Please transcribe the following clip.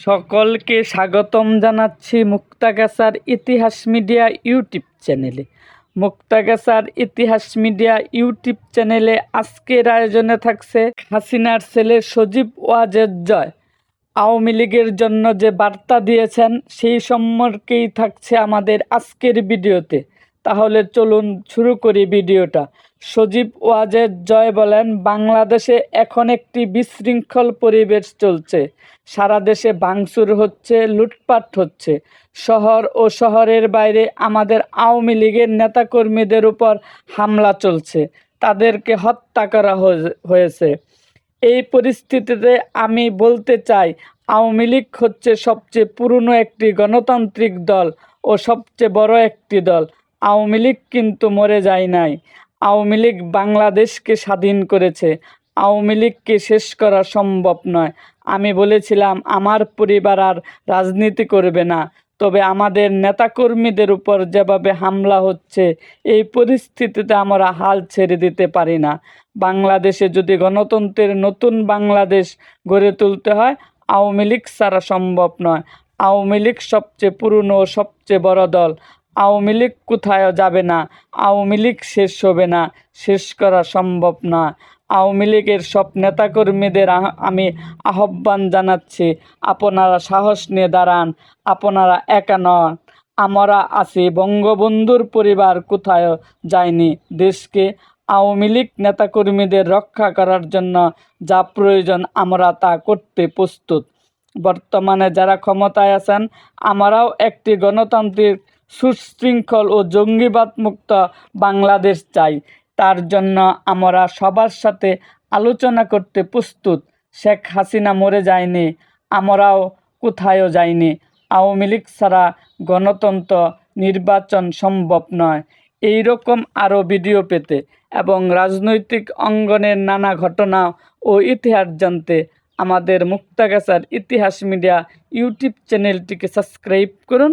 সকলকে স্বাগতম জানাচ্ছি মুক্তাগাছার ইতিহাস মিডিয়া ইউটিউব চ্যানেলে। মুক্তাগাছার ইতিহাস মিডিয়া ইউটিউব চ্যানেলে আজকের আয়োজনে থাকছে হাসিনার ছেলে সজীব ওয়াজের জয়। আওয়ামী লীগের জন্য যে বার্তা দিয়েছেন, সেই সম্পর্কেই থাকছে আমাদের আজকের ভিডিওতে। তাহলে চলুন শুরু করি ভিডিওটা। সজীব ওয়াজের জয় বলেন, বাংলাদেশে এখন একটি বিশৃঙ্খল পরিবেশ চলছে। সারা দেশে ভাঙচুর হচ্ছে, লুটপাট হচ্ছে। শহর ও শহরের বাইরে আমাদের আওয়ামী লীগের নেতাকর্মীদের উপর হামলা চলছে। তাদেরকে হত্যা করা হয়ে- হয়েছে। এই পরিস্থিতিতে আমি বলতে চাই, আওয়ামী লীগ হচ্ছে সবচেয়ে পুরনো একটি গণতান্ত্রিক দল ও সবচেয়ে বড় একটি দল। আওয়ামী লীগ কিন্তু মরে যায় নাই। আওয়ামী লীগ বাংলাদেশকে স্বাধীন করেছে। আওয়ামী লীগকে শেষ করা সম্ভব নয়। আমি বলেছিলাম, আমার পরিবার আর রাজনীতি করবে না। তবে আমাদের নেতাকর্মীদের উপর যেভাবে হামলা হচ্ছে, এই পরিস্থিতিতে আমরা হাল ছেড়ে দিতে পারি না। বাংলাদেশে যদি গণতন্ত্রের নতুন বাংলাদেশ গড়ে তুলতে হয়, আওয়ামী লীগ ছাড়া সম্ভব নয়। আওয়ামী লীগ সবচেয়ে পুরনো সবচেয়ে বড় দল। আওয়ামী লীগ কোথায়ও যাবে না? আওয়ামী লীগ শেষ হবে না, শেষ করা সম্ভব না। আওয়ামী লীগের সব নেতাকর্মীদের আমি আহ্বান জানাচ্ছি, আপনারা সাহস নিয়ে দাঁড়ান, আপনারা একা নন। আমরা আছি বঙ্গবন্ধুর পরিবার কোথায়ও যায়নি দেশকে আওয়ামী লীগ নেতাকর্মীদের রক্ষা করার জন্য যা প্রয়োজন, আমরা তা করতে প্রস্তুত। বর্তমানে যারা ক্ষমতায় আছেন, আমরাও একটি গণতান্ত্রিক সুশৃঙ্খল ও জঙ্গিবাদ মুক্ত বাংলাদেশ চাই। তার জন্য আমরা সবার সাথে আলোচনা করতে প্রস্তুত। শেখ হাসিনা মরে যায়নি, আমরাও কোথায়ও যাইনি। আওয়ামী লীগ ছাড়া গণতন্ত্র নির্বাচন সম্ভব নয়। এই রকম আরও ভিডিও পেতে এবং রাজনৈতিক অঙ্গনের নানা ঘটনা ও ইতিহাস জানতে আমাদের মুক্তাগাছার ইতিহাস মিডিয়া ইউটিউব চ্যানেলটিকে সাবস্ক্রাইব করুন